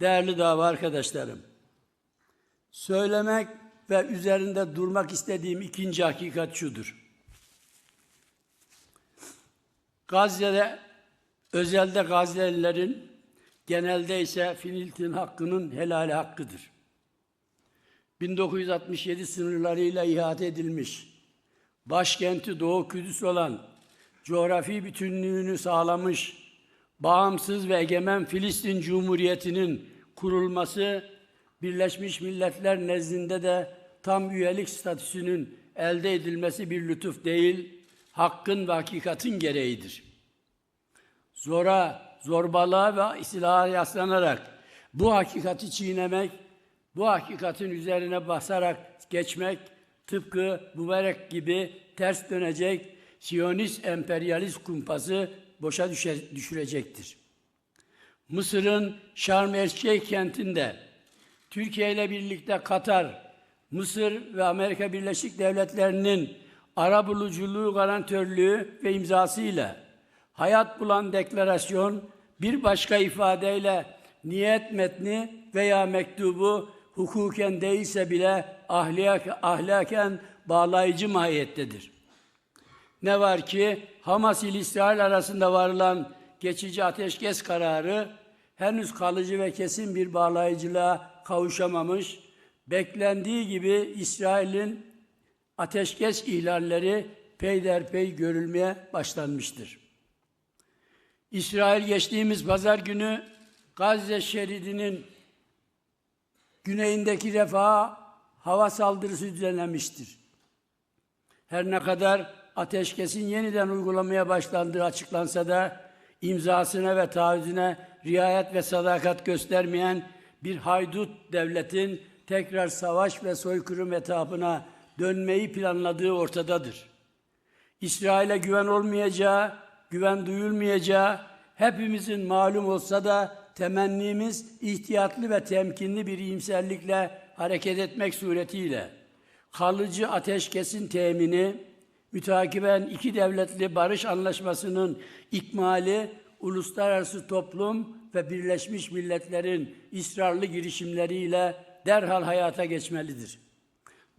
Değerli dava arkadaşlarım, söylemek ve üzerinde durmak istediğim ikinci hakikat şudur. Gazze'de, özelde Gazze'lilerin, genelde ise Filistin hakkının helali hakkıdır. 1967 sınırlarıyla ihate edilmiş, başkenti Doğu Kudüs olan, coğrafi bütünlüğünü sağlamış, bağımsız ve egemen Filistin Cumhuriyeti'nin kurulması, Birleşmiş Milletler nezdinde de tam üyelik statüsünün elde edilmesi bir lütuf değil, hakkın ve hakikatin gereğidir. Zora, zorbalığa ve silaha yaslanarak bu hakikati çiğnemek, bu hakikatin üzerine basarak geçmek, tıpkı mübarek gibi ters dönecek Siyonist emperyalist kumpası boşa düşe, düşürecektir. Mısır'ın Şarm El kentinde Türkiye ile birlikte Katar, Mısır ve Amerika Birleşik Devletleri'nin ara buluculuğu garantörlüğü ve imzasıyla hayat bulan deklarasyon bir başka ifadeyle niyet metni veya mektubu hukuken değilse bile ahlak, ahlaken bağlayıcı mahiyettedir. Ne var ki Hamas ile İsrail arasında varılan geçici ateşkes kararı henüz kalıcı ve kesin bir bağlayıcılığa kavuşamamış, beklendiği gibi İsrail'in ateşkes ihlalleri peyderpey görülmeye başlanmıştır. İsrail geçtiğimiz pazar günü Gazze şeridinin güneyindeki refaha hava saldırısı düzenlemiştir. Her ne kadar ateşkesin yeniden uygulamaya başlandığı açıklansa da imzasına ve taahhüdüne riayet ve sadakat göstermeyen bir haydut devletin tekrar savaş ve soykırım etapına dönmeyi planladığı ortadadır. İsrail'e güven olmayacağı, güven duyulmayacağı hepimizin malum olsa da temennimiz ihtiyatlı ve temkinli bir iyimserlikle hareket etmek suretiyle kalıcı ateşkesin temini, mütakiben iki devletli barış anlaşmasının ikmali, uluslararası toplum ve Birleşmiş Milletler'in ısrarlı girişimleriyle derhal hayata geçmelidir.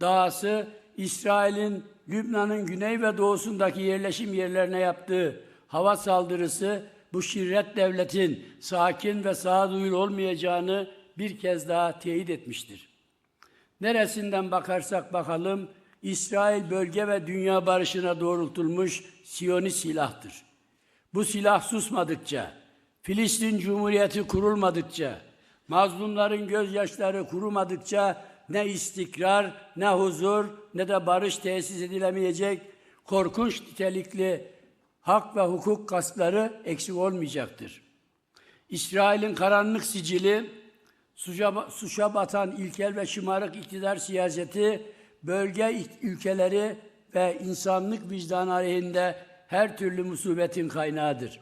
Dahası İsrail'in Lübnan'ın güney ve doğusundaki yerleşim yerlerine yaptığı hava saldırısı bu şirret devletin sakin ve sağduyulu olmayacağını bir kez daha teyit etmiştir. Neresinden bakarsak bakalım İsrail bölge ve dünya barışına doğrultulmuş Siyonist silahtır. Bu silah susmadıkça, Filistin Cumhuriyeti kurulmadıkça, mazlumların gözyaşları kurumadıkça ne istikrar, ne huzur, ne de barış tesis edilemeyecek korkunç nitelikli hak ve hukuk gaspları eksik olmayacaktır. İsrail'in karanlık sicili, suça, suça batan ilkel ve şımarık iktidar siyaseti, bölge ülkeleri ve insanlık vicdanı aleyhinde her türlü musibetin kaynağıdır.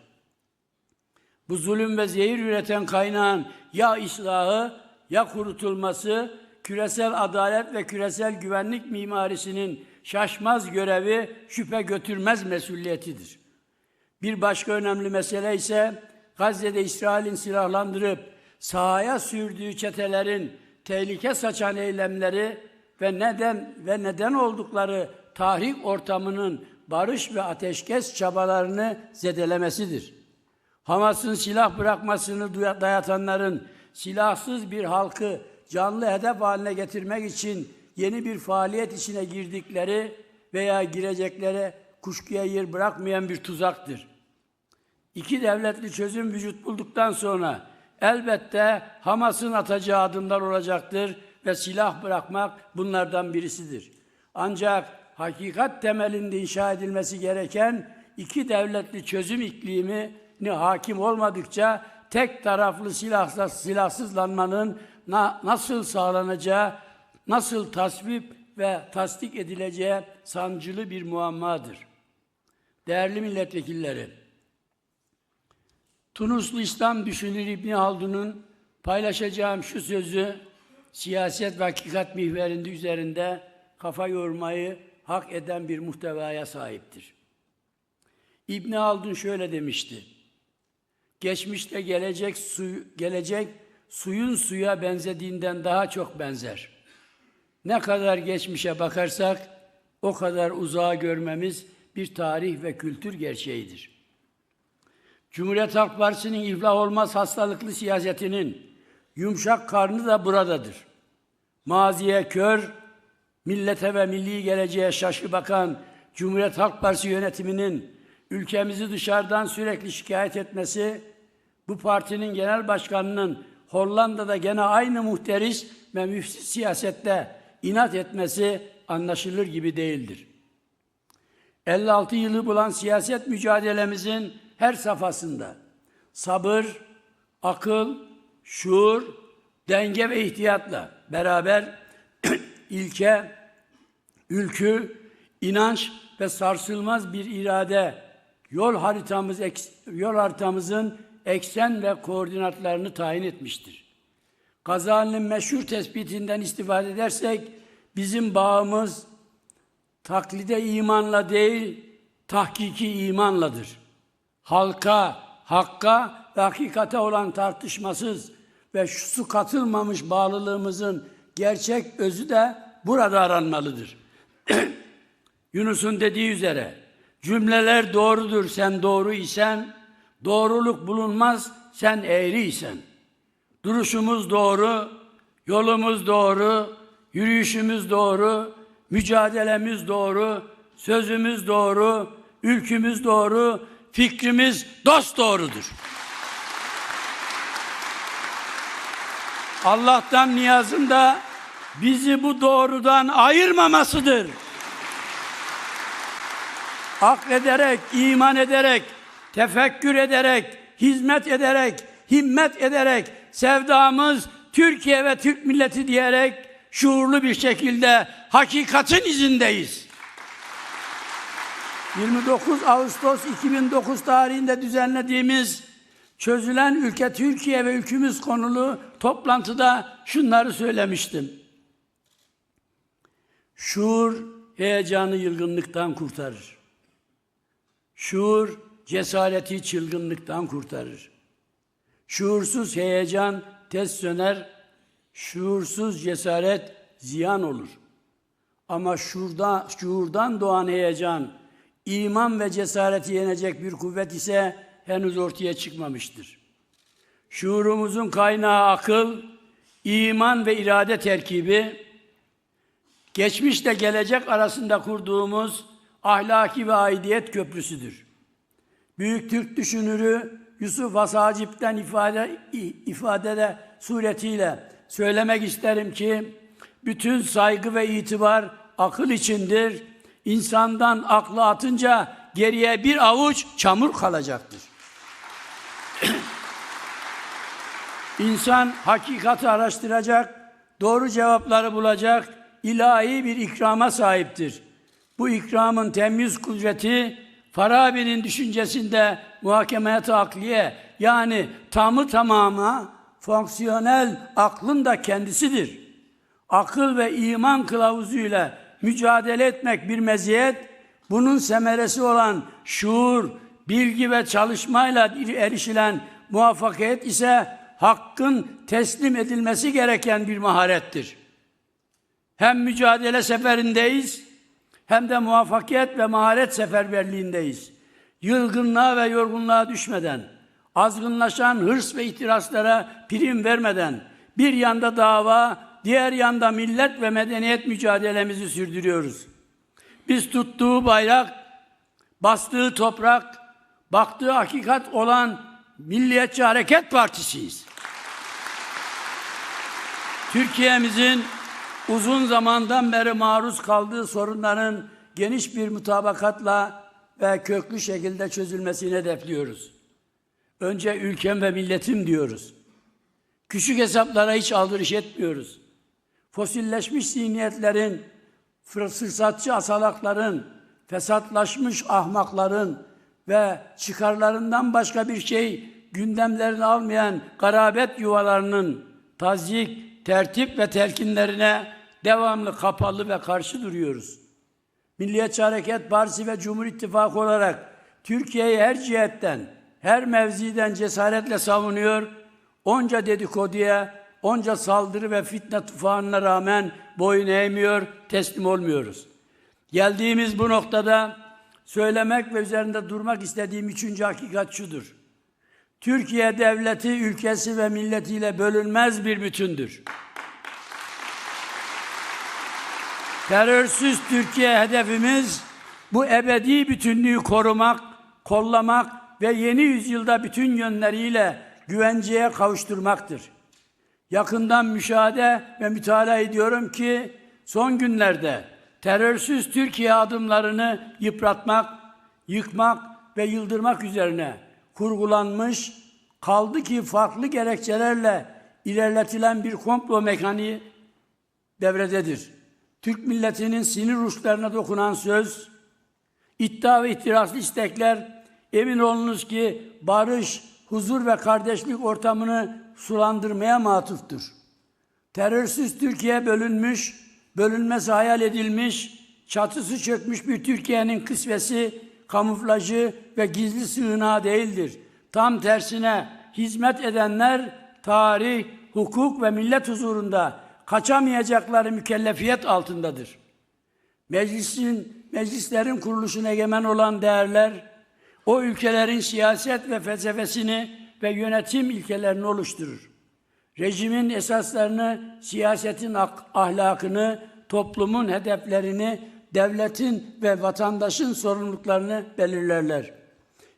Bu zulüm ve zehir üreten kaynağın ya ıslahı ya kurutulması, küresel adalet ve küresel güvenlik mimarisinin şaşmaz görevi şüphe götürmez mesuliyetidir. Bir başka önemli mesele ise Gazze'de İsrail'in silahlandırıp sahaya sürdüğü çetelerin tehlike saçan eylemleri ve neden ve neden oldukları tahrik ortamının barış ve ateşkes çabalarını zedelemesidir. Hamas'ın silah bırakmasını dayatanların silahsız bir halkı canlı hedef haline getirmek için yeni bir faaliyet içine girdikleri veya girecekleri kuşkuya yer bırakmayan bir tuzaktır. İki devletli çözüm vücut bulduktan sonra elbette Hamas'ın atacağı adımlar olacaktır ve silah bırakmak bunlardan birisidir. Ancak hakikat temelinde inşa edilmesi gereken iki devletli çözüm iklimini hakim olmadıkça tek taraflı silahsız, silahsızlanmanın na, nasıl sağlanacağı, nasıl tasvip ve tasdik edileceği sancılı bir muammadır. Değerli milletvekilleri, Tunuslu İslam düşünür İbni Haldun'un paylaşacağım şu sözü siyaset ve hakikat mihverinde üzerinde kafa yormayı hak eden bir muhtevaya sahiptir. İbn Haldun şöyle demişti. Geçmişte gelecek su, gelecek suyun suya benzediğinden daha çok benzer. Ne kadar geçmişe bakarsak o kadar uzağa görmemiz bir tarih ve kültür gerçeğidir. Cumhuriyet Halk Partisi'nin iflah olmaz hastalıklı siyasetinin yumuşak karnı da buradadır. Maziye kör, millete ve milli geleceğe şaşı bakan Cumhuriyet Halk Partisi yönetiminin ülkemizi dışarıdan sürekli şikayet etmesi, bu partinin genel başkanının Hollanda'da gene aynı muhteris ve müfsit siyasette inat etmesi anlaşılır gibi değildir. 56 yılı bulan siyaset mücadelemizin her safhasında sabır, akıl, şuur, denge ve ihtiyatla beraber ilke, ülkü, inanç ve sarsılmaz bir irade yol haritamız yol haritamızın eksen ve koordinatlarını tayin etmiştir. Gazali'nin meşhur tespitinden istifade edersek bizim bağımız taklide imanla değil, tahkiki imanladır. Halka, hakka ve hakikate olan tartışmasız ve şu katılmamış bağlılığımızın gerçek özü de burada aranmalıdır. Yunus'un dediği üzere cümleler doğrudur sen doğru isen, doğruluk bulunmaz sen eğri isen. Duruşumuz doğru, yolumuz doğru, yürüyüşümüz doğru, mücadelemiz doğru, sözümüz doğru, ülkümüz doğru, fikrimiz dost doğrudur. Allah'tan niyazım da bizi bu doğrudan ayırmamasıdır. Aklederek, iman ederek, tefekkür ederek, hizmet ederek, himmet ederek, sevdamız Türkiye ve Türk milleti diyerek şuurlu bir şekilde hakikatin izindeyiz. 29 Ağustos 2009 tarihinde düzenlediğimiz çözülen ülke Türkiye ve ülkümüz konulu toplantıda şunları söylemiştim. Şuur heyecanı yılgınlıktan kurtarır. Şuur cesareti çılgınlıktan kurtarır. Şuursuz heyecan tez söner, şuursuz cesaret ziyan olur. Ama şurada, şuurdan doğan heyecan, iman ve cesareti yenecek bir kuvvet ise henüz ortaya çıkmamıştır. Şuurumuzun kaynağı akıl, iman ve irade terkibi, geçmişle gelecek arasında kurduğumuz ahlaki ve aidiyet köprüsüdür. Büyük Türk düşünürü Yusuf Asacip'ten ifade, ifadede suretiyle söylemek isterim ki, bütün saygı ve itibar akıl içindir. İnsandan aklı atınca geriye bir avuç çamur kalacaktır. İnsan hakikati araştıracak, doğru cevapları bulacak, ilahi bir ikrama sahiptir. Bu ikramın temiz kudreti Farabi'nin düşüncesinde muhakemeyet akliye yani tamı tamama fonksiyonel aklın da kendisidir. Akıl ve iman kılavuzuyla mücadele etmek bir meziyet, bunun semeresi olan şuur, bilgi ve çalışmayla erişilen muvaffakiyet ise hakkın teslim edilmesi gereken bir maharettir. Hem mücadele seferindeyiz, hem de muvaffakiyet ve maharet seferberliğindeyiz. Yılgınlığa ve yorgunluğa düşmeden, azgınlaşan hırs ve ihtiraslara prim vermeden, bir yanda dava, diğer yanda millet ve medeniyet mücadelemizi sürdürüyoruz. Biz tuttuğu bayrak, bastığı toprak, baktığı hakikat olan Milliyetçi Hareket Partisiyiz. Türkiye'mizin uzun zamandan beri maruz kaldığı sorunların geniş bir mutabakatla ve köklü şekilde çözülmesini hedefliyoruz. Önce ülkem ve milletim diyoruz. Küçük hesaplara hiç aldırış etmiyoruz. Fosilleşmiş zihniyetlerin, fırsatçı asalakların, fesatlaşmış ahmakların ve çıkarlarından başka bir şey gündemlerini almayan garabet yuvalarının tazyik, tertip ve telkinlerine devamlı kapalı ve karşı duruyoruz. Milliyetçi Hareket Partisi ve Cumhur İttifakı olarak Türkiye'yi her cihetten, her mevziden cesaretle savunuyor, onca dedikoduya, onca saldırı ve fitne tufanına rağmen boyun eğmiyor, teslim olmuyoruz. Geldiğimiz bu noktada söylemek ve üzerinde durmak istediğim üçüncü hakikat şudur. Türkiye devleti ülkesi ve milletiyle bölünmez bir bütündür. Terörsüz Türkiye hedefimiz bu ebedi bütünlüğü korumak, kollamak ve yeni yüzyılda bütün yönleriyle güvenceye kavuşturmaktır. Yakından müşahede ve mütalaa ediyorum ki son günlerde terörsüz Türkiye adımlarını yıpratmak, yıkmak ve yıldırmak üzerine kurgulanmış, kaldı ki farklı gerekçelerle ilerletilen bir komplo mekaniği devrededir. Türk milletinin sinir uçlarına dokunan söz, iddia ve ihtiraslı istekler emin olunuz ki barış, huzur ve kardeşlik ortamını sulandırmaya matuftur. Terörsüz Türkiye bölünmüş, bölünmesi hayal edilmiş, çatısı çökmüş bir Türkiye'nin kısvesi, kamuflajı ve gizli sığınağı değildir. Tam tersine hizmet edenler tarih, hukuk ve millet huzurunda kaçamayacakları mükellefiyet altındadır. Meclisin, meclislerin kuruluşuna egemen olan değerler, o ülkelerin siyaset ve felsefesini ve yönetim ilkelerini oluşturur. Rejimin esaslarını, siyasetin ak- ahlakını, toplumun hedeflerini, devletin ve vatandaşın sorumluluklarını belirlerler.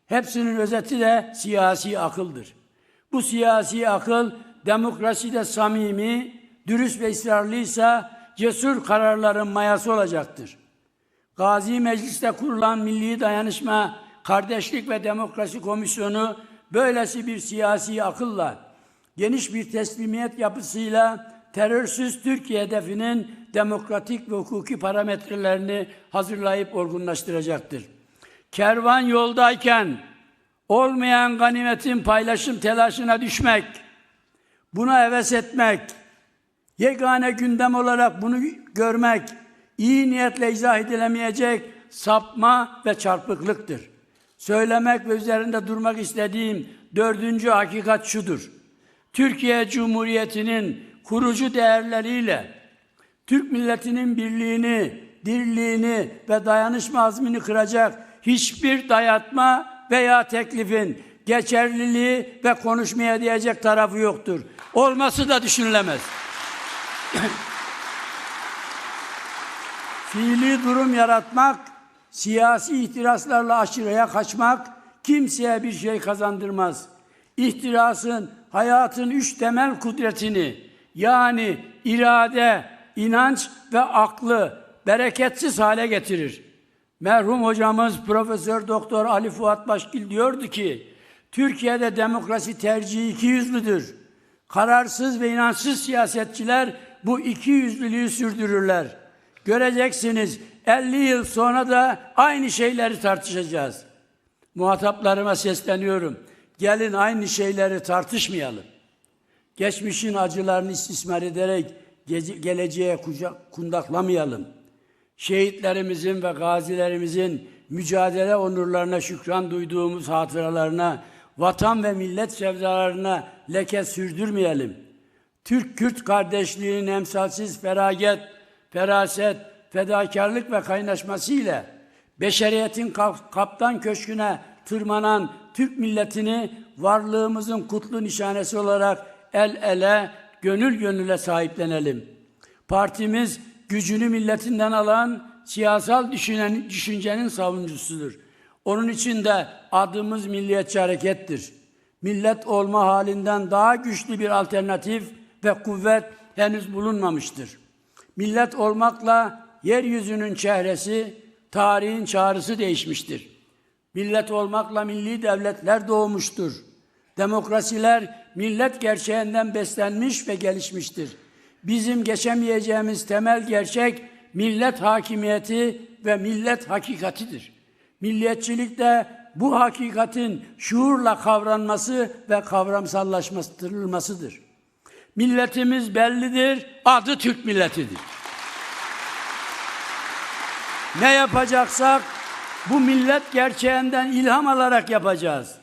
Hepsinin özeti de siyasi akıldır. Bu siyasi akıl demokraside samimi, dürüst ve ısrarlıysa cesur kararların mayası olacaktır. Gazi Meclis'te kurulan Milli Dayanışma, Kardeşlik ve Demokrasi Komisyonu böylesi bir siyasi akılla, geniş bir teslimiyet yapısıyla terörsüz Türkiye hedefinin demokratik ve hukuki parametrelerini hazırlayıp olgunlaştıracaktır. Kervan yoldayken olmayan ganimetin paylaşım telaşına düşmek, buna heves etmek, yegane gündem olarak bunu görmek, iyi niyetle izah edilemeyecek sapma ve çarpıklıktır. Söylemek ve üzerinde durmak istediğim dördüncü hakikat şudur. Türkiye Cumhuriyeti'nin kurucu değerleriyle Türk milletinin birliğini, dirliğini ve dayanışma azmini kıracak hiçbir dayatma veya teklifin geçerliliği ve konuşmaya diyecek tarafı yoktur. Olması da düşünülemez. Fiili durum yaratmak, siyasi ihtiraslarla aşırıya kaçmak kimseye bir şey kazandırmaz. İhtirasın hayatın üç temel kudretini yani irade, inanç ve aklı bereketsiz hale getirir. Merhum hocamız Profesör Doktor Ali Fuat Başgil diyordu ki Türkiye'de demokrasi tercihi iki yüzlüdür. Kararsız ve inançsız siyasetçiler bu iki yüzlülüğü sürdürürler. Göreceksiniz 50 yıl sonra da aynı şeyleri tartışacağız. Muhataplarıma sesleniyorum. Gelin aynı şeyleri tartışmayalım. Geçmişin acılarını istismar ederek geleceğe kucak, kundaklamayalım. Şehitlerimizin ve gazilerimizin mücadele onurlarına şükran duyduğumuz hatıralarına, vatan ve millet sevdalarına leke sürdürmeyelim. Türk-Kürt kardeşliğinin emsalsiz feraget, feraset, fedakarlık ve kaynaşması ile beşeriyetin kap- kaptan köşküne tırmanan Türk milletini varlığımızın kutlu nişanesi olarak el ele, gönül gönüle sahiplenelim. Partimiz gücünü milletinden alan siyasal düşünen, düşüncenin savunucusudur. Onun için de adımız Milliyetçi Harekettir. Millet olma halinden daha güçlü bir alternatif ve kuvvet henüz bulunmamıştır. Millet olmakla yeryüzünün çehresi, tarihin çağrısı değişmiştir. Millet olmakla milli devletler doğmuştur. Demokrasiler millet gerçeğinden beslenmiş ve gelişmiştir. Bizim geçemeyeceğimiz temel gerçek millet hakimiyeti ve millet hakikatidir. Milliyetçilik de bu hakikatin şuurla kavranması ve kavramsallaştırılmasıdır. Milletimiz bellidir, adı Türk milletidir. Ne yapacaksak bu millet gerçeğinden ilham alarak yapacağız.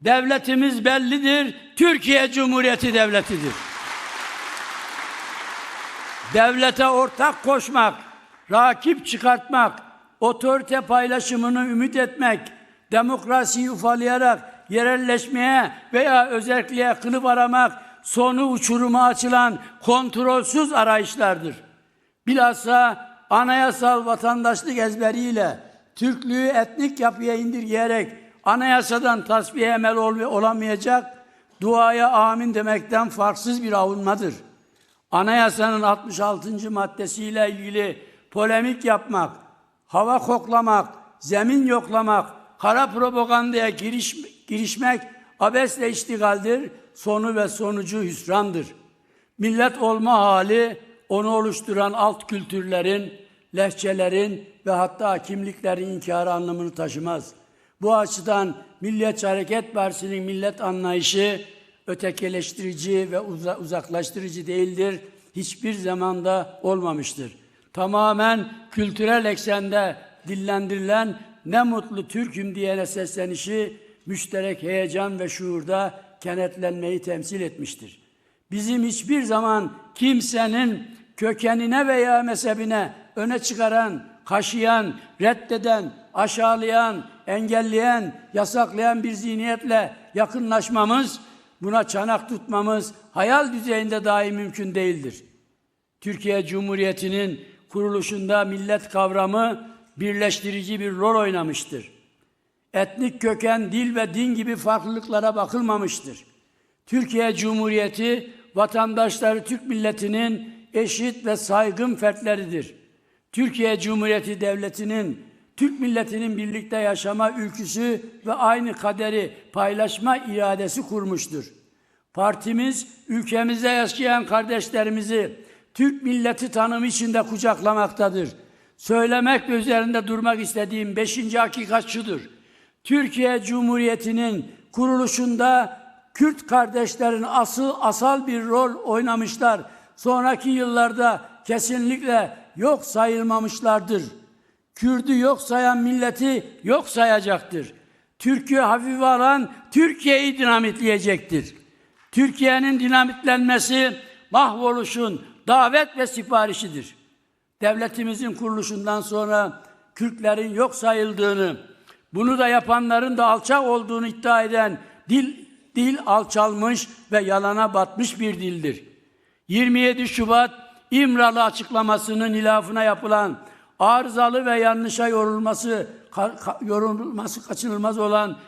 Devletimiz bellidir. Türkiye Cumhuriyeti Devleti'dir. Devlete ortak koşmak, rakip çıkartmak, otorite paylaşımını ümit etmek, demokrasiyi ufalayarak yerelleşmeye veya özelliğe kılıf aramak, sonu uçuruma açılan kontrolsüz arayışlardır. Bilhassa anayasal vatandaşlık ezberiyle Türklüğü etnik yapıya indirgeyerek anayasadan tasfiye emel ol olamayacak duaya amin demekten farksız bir avunmadır. Anayasanın 66. maddesiyle ilgili polemik yapmak, hava koklamak, zemin yoklamak, kara propagandaya giriş, girişmek abesle iştigaldir, sonu ve sonucu hüsrandır. Millet olma hali onu oluşturan alt kültürlerin, lehçelerin ve hatta kimliklerin inkarı anlamını taşımaz. Bu açıdan Milliyetçi Hareket Partisi'nin millet anlayışı ötekileştirici ve uza- uzaklaştırıcı değildir. Hiçbir zamanda olmamıştır. Tamamen kültürel eksende dillendirilen ne mutlu Türk'üm diyene seslenişi müşterek heyecan ve şuurda kenetlenmeyi temsil etmiştir. Bizim hiçbir zaman kimsenin kökenine veya mezhebine öne çıkaran, kaşıyan, reddeden, aşağılayan, engelleyen, yasaklayan bir zihniyetle yakınlaşmamız, buna çanak tutmamız hayal düzeyinde dahi mümkün değildir. Türkiye Cumhuriyeti'nin kuruluşunda millet kavramı birleştirici bir rol oynamıştır. Etnik köken, dil ve din gibi farklılıklara bakılmamıştır. Türkiye Cumhuriyeti vatandaşları Türk milletinin eşit ve saygın fertleridir. Türkiye Cumhuriyeti Devleti'nin Türk milletinin birlikte yaşama ülküsü ve aynı kaderi paylaşma iradesi kurmuştur. Partimiz ülkemizde yaşayan kardeşlerimizi Türk milleti tanımı içinde kucaklamaktadır. Söylemek ve üzerinde durmak istediğim beşinci hakikat. Türkiye Cumhuriyeti'nin kuruluşunda Kürt kardeşlerin asıl asal bir rol oynamışlar. Sonraki yıllarda kesinlikle yok sayılmamışlardır. Kürdü yok sayan milleti yok sayacaktır. Türkiye hafife alan Türkiye'yi dinamitleyecektir. Türkiye'nin dinamitlenmesi mahvoluşun davet ve siparişidir. Devletimizin kuruluşundan sonra Kürtlerin yok sayıldığını, bunu da yapanların da alçak olduğunu iddia eden dil, dil alçalmış ve yalana batmış bir dildir. 27 Şubat İmralı açıklamasının ilafına yapılan arızalı ve yanlışa yorulması, yorulması kaçınılmaz olan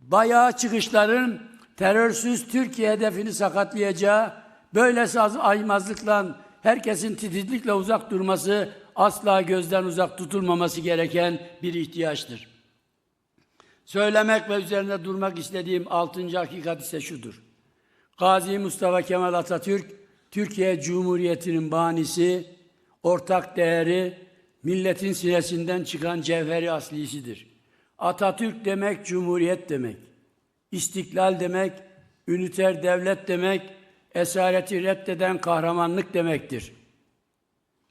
bayağı çıkışların terörsüz Türkiye hedefini sakatlayacağı, böylesi az aymazlıkla herkesin titizlikle uzak durması asla gözden uzak tutulmaması gereken bir ihtiyaçtır. Söylemek ve üzerinde durmak istediğim altıncı hakikat ise şudur. Gazi Mustafa Kemal Atatürk, Türkiye Cumhuriyeti'nin banisi, ortak değeri, milletin sinesinden çıkan cevheri aslisidir. Atatürk demek cumhuriyet demek. İstiklal demek, üniter devlet demek, esareti reddeden kahramanlık demektir.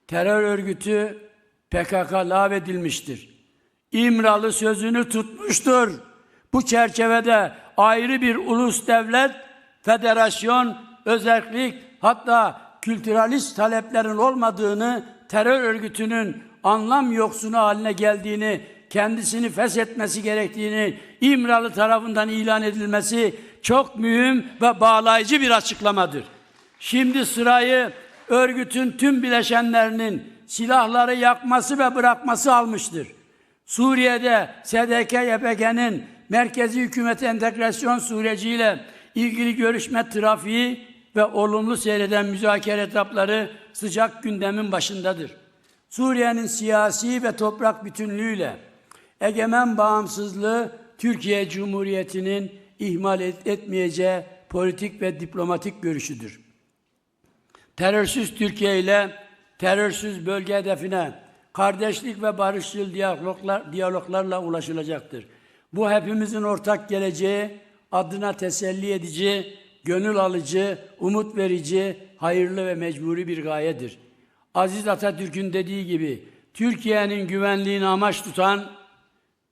Terör örgütü PKK lağvedilmiştir. İmralı sözünü tutmuştur. Bu çerçevede ayrı bir ulus devlet, federasyon, özellik hatta kültüralist taleplerin olmadığını, terör örgütünün anlam yoksunu haline geldiğini, kendisini feshetmesi gerektiğini İmralı tarafından ilan edilmesi çok mühim ve bağlayıcı bir açıklamadır. Şimdi sırayı örgütün tüm bileşenlerinin silahları yakması ve bırakması almıştır. Suriye'de SDK-YPG'nin merkezi hükümet entegrasyon süreciyle ilgili görüşme trafiği ve olumlu seyreden müzakere etapları sıcak gündemin başındadır. Suriye'nin siyasi ve toprak bütünlüğüyle egemen bağımsızlığı Türkiye Cumhuriyeti'nin ihmal et- etmeyeceği politik ve diplomatik görüşüdür terörsüz Türkiye ile terörsüz bölge hedefine kardeşlik ve barışçıl diyaloglar, diyaloglarla ulaşılacaktır. Bu hepimizin ortak geleceği adına teselli edici, gönül alıcı, umut verici, hayırlı ve mecburi bir gayedir. Aziz Atatürk'ün dediği gibi Türkiye'nin güvenliğini amaç tutan,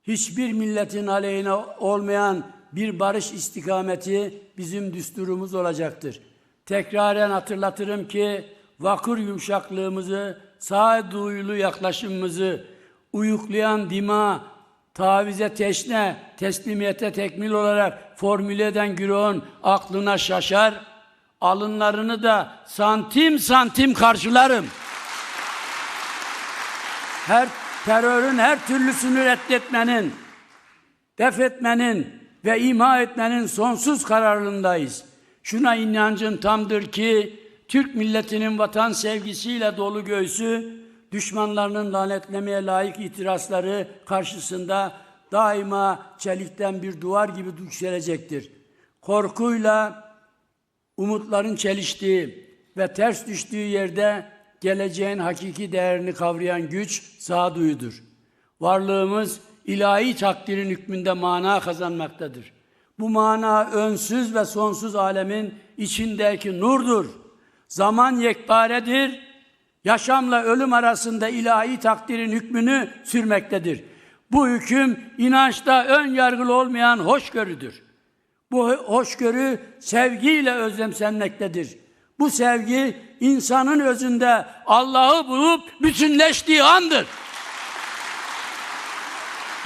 hiçbir milletin aleyhine olmayan bir barış istikameti bizim düsturumuz olacaktır. Tekraren hatırlatırım ki vakur yumuşaklığımızı, sağduyulu yaklaşımımızı, uyuklayan dima, tavize teşne, teslimiyete tekmil olarak formüle eden güruhun aklına şaşar, alınlarını da santim santim karşılarım. Her terörün her türlüsünü reddetmenin, def etmenin ve imha etmenin sonsuz kararlılığındayız. Şuna inancın tamdır ki Türk milletinin vatan sevgisiyle dolu göğsü düşmanlarının lanetlemeye layık itirazları karşısında daima çelikten bir duvar gibi yükselecektir. Korkuyla umutların çeliştiği ve ters düştüğü yerde geleceğin hakiki değerini kavrayan güç sağduyudur. Varlığımız ilahi takdirin hükmünde mana kazanmaktadır. Bu mana önsüz ve sonsuz alemin içindeki nurdur. Zaman yekparedir. Yaşamla ölüm arasında ilahi takdirin hükmünü sürmektedir. Bu hüküm inançta ön yargılı olmayan hoşgörüdür. Bu hoşgörü sevgiyle özlemsenmektedir. Bu sevgi insanın özünde Allah'ı bulup bütünleştiği andır.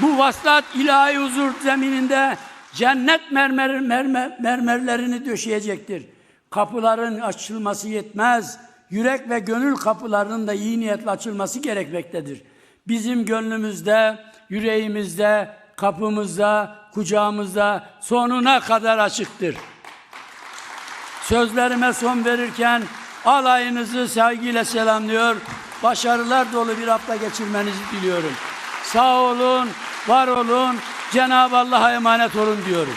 Bu vaslat ilahi huzur zemininde cennet mermer, mermer, mermerlerini döşeyecektir. Kapıların açılması yetmez. Yürek ve gönül kapılarının da iyi niyetle açılması gerekmektedir. Bizim gönlümüzde, yüreğimizde, kapımızda, kucağımızda sonuna kadar açıktır. Sözlerime son verirken alayınızı sevgiyle selamlıyor. Başarılar dolu bir hafta geçirmenizi diliyorum. Sağ olun, var olun, Cenab-ı Allah'a emanet olun diyorum.